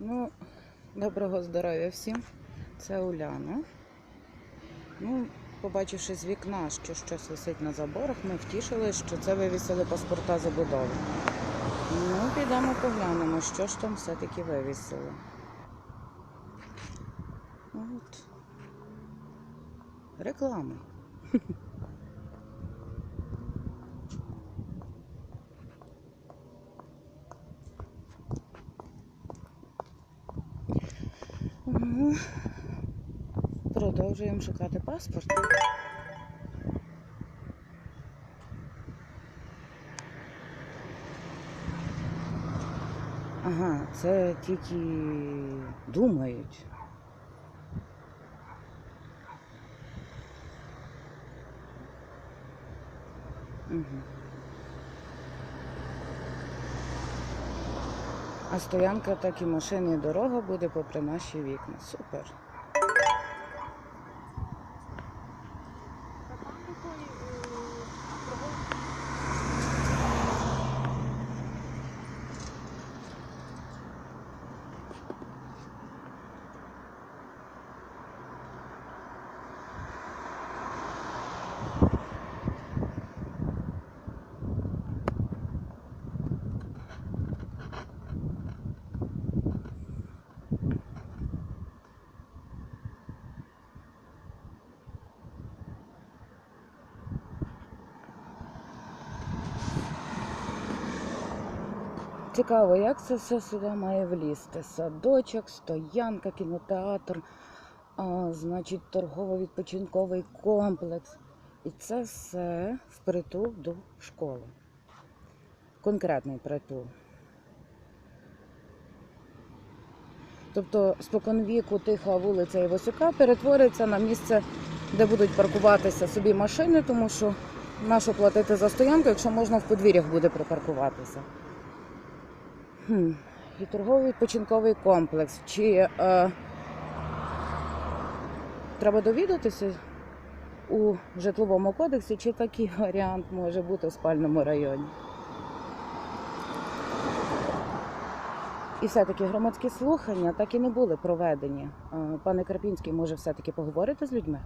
Ну, доброго здоров'я всім. Це Уляна. Ну, побачивши з вікна, що щось висить на заборах, ми втішили, що це вивісили паспорта забудови. Ну, підемо поглянемо, що ж там все-таки вивісили. От. Реклами. Продовжуємо шукати паспорт. Ага, це тільки думають. Угу. А стоянка, так і машини, і дорога буде попри наші вікна. Супер. Цікаво, як це все сюди має влізти? Садочок, стоянка, кінотеатр, а, значить, торгово-відпочинковий комплекс. І це все впритул до школи. Конкретний притул. Тобто, споконвіку тиха вулиця Івасюка перетвориться на місце, де будуть паркуватися собі машини, тому що нащо платити за стоянку, якщо можна в подвір'ях буде припаркуватися. І торговий відпочинковий комплекс. Чи е, треба довідатися у житловому кодексі, чи такий варіант може бути в спальному районі? І все-таки громадські слухання так і не були проведені. Е, Пане Карпінський, може, все-таки поговорити з людьми?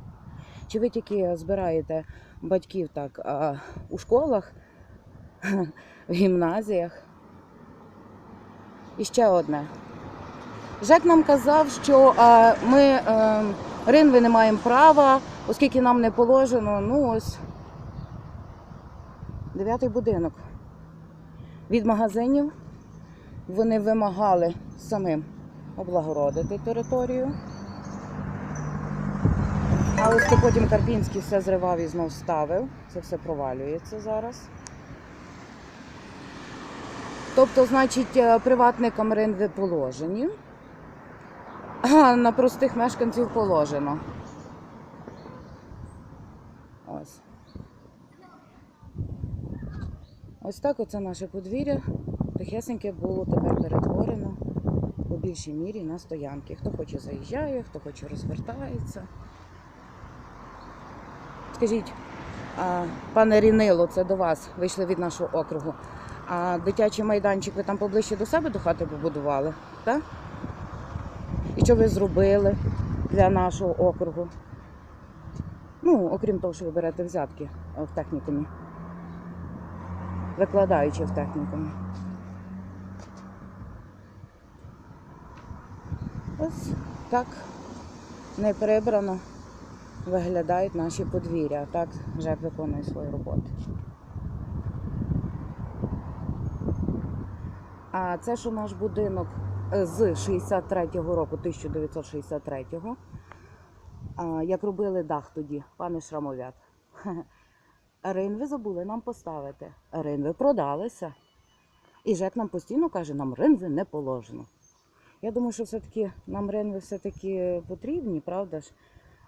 Чи ви тільки збираєте батьків так е, у школах, в гімназіях? І ще одне. Жек нам казав, що е, ми е, ринви не маємо права, оскільки нам не положено. Ну ось дев'ятий будинок. Від магазинів вони вимагали самим облагородити територію. А ось потім Карпінський все зривав і знов ставив. Це все провалюється зараз. Тобто, значить, е, приватникам ринви положені, а на простих мешканців положено. Ось. Ось так оце наше подвір'я. Тихесеньке було тепер перетворено по більшій мірі на стоянки. Хто хоче заїжджає, хто хоче розвертається. Скажіть, пане Рінило, це до вас вийшли від нашого округу. А дитячий майданчик ви там поближче до себе до хати побудували, так? І що ви зробили для нашого округу? Ну, окрім того, що ви берете взятки в технікумі. Викладаючи в технікумі. Ось так не прибрано виглядають наші подвір'я. Так ЖЕК виконує свою роботу. А це що наш будинок е, з 63-го року, 1963-го. Як робили дах тоді, пане Шрамовят. Ринви забули нам поставити. Ринви продалися. І ЖЕК нам постійно каже, нам ринви не положено. Я думаю, що все-таки нам ринви все-таки потрібні, правда ж?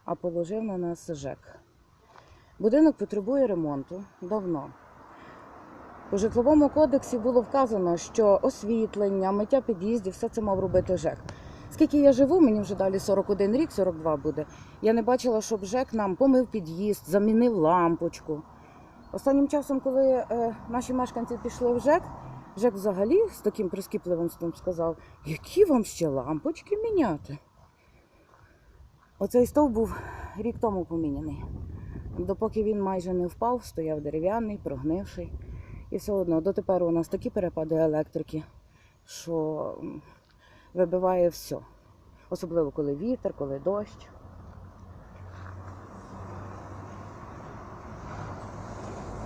А положив на нас ЖЕК. Будинок потребує ремонту давно. У житловому кодексі було вказано, що освітлення, миття під'їздів, все це мав робити ЖЕК. Скільки я живу, мені вже далі 41 рік, 42 буде. Я не бачила, щоб ЖЕК нам помив під'їзд, замінив лампочку. Останнім часом, коли е, наші мешканці пішли в ЖЕК, Жек взагалі з таким прискіпливим стом сказав, які вам ще лампочки міняти. Оцей стовп був рік тому поміняний. Допоки він майже не впав, стояв дерев'яний, прогнивший. І все одно дотепер у нас такі перепади електрики, що вибиває все. Особливо коли вітер, коли дощ.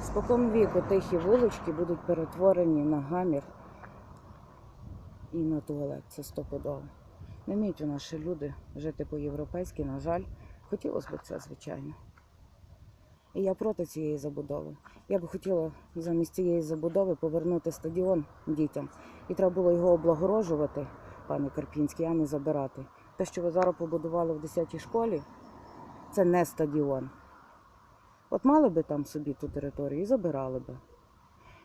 Спокон віку тихі вулички будуть перетворені на гамір і на туалет. Це стопудово. Не вміють у ще люди жити по-європейськи, на жаль. Хотілося б це, звичайно. І я проти цієї забудови. Я би хотіла замість цієї забудови повернути стадіон дітям. І треба було його облагорожувати, пане Карпінський, а не забирати. Те, що ви зараз побудували в 10-й школі, це не стадіон. От мали би там собі ту територію і забирали би.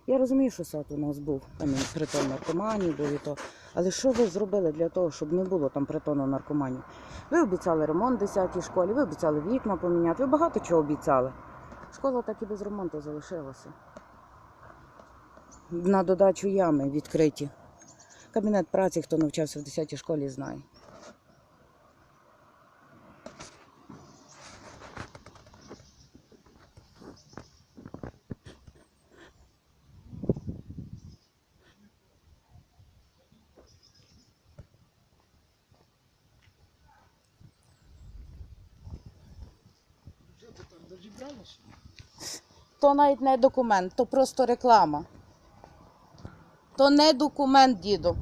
Я розумію, що сад у нас був, там притон наркоманів був і то. Але що ви зробили для того, щоб не було там притону наркоманів? Ви обіцяли ремонт 10-й школі, ви обіцяли вікна поміняти, ви багато чого обіцяли. Школа так і без ремонту залишилася. На додачу ями відкриті. Кабінет праці, хто навчався в 10-й школі, знає. Ти? То навіть не документ, то просто реклама. То не документ, діду.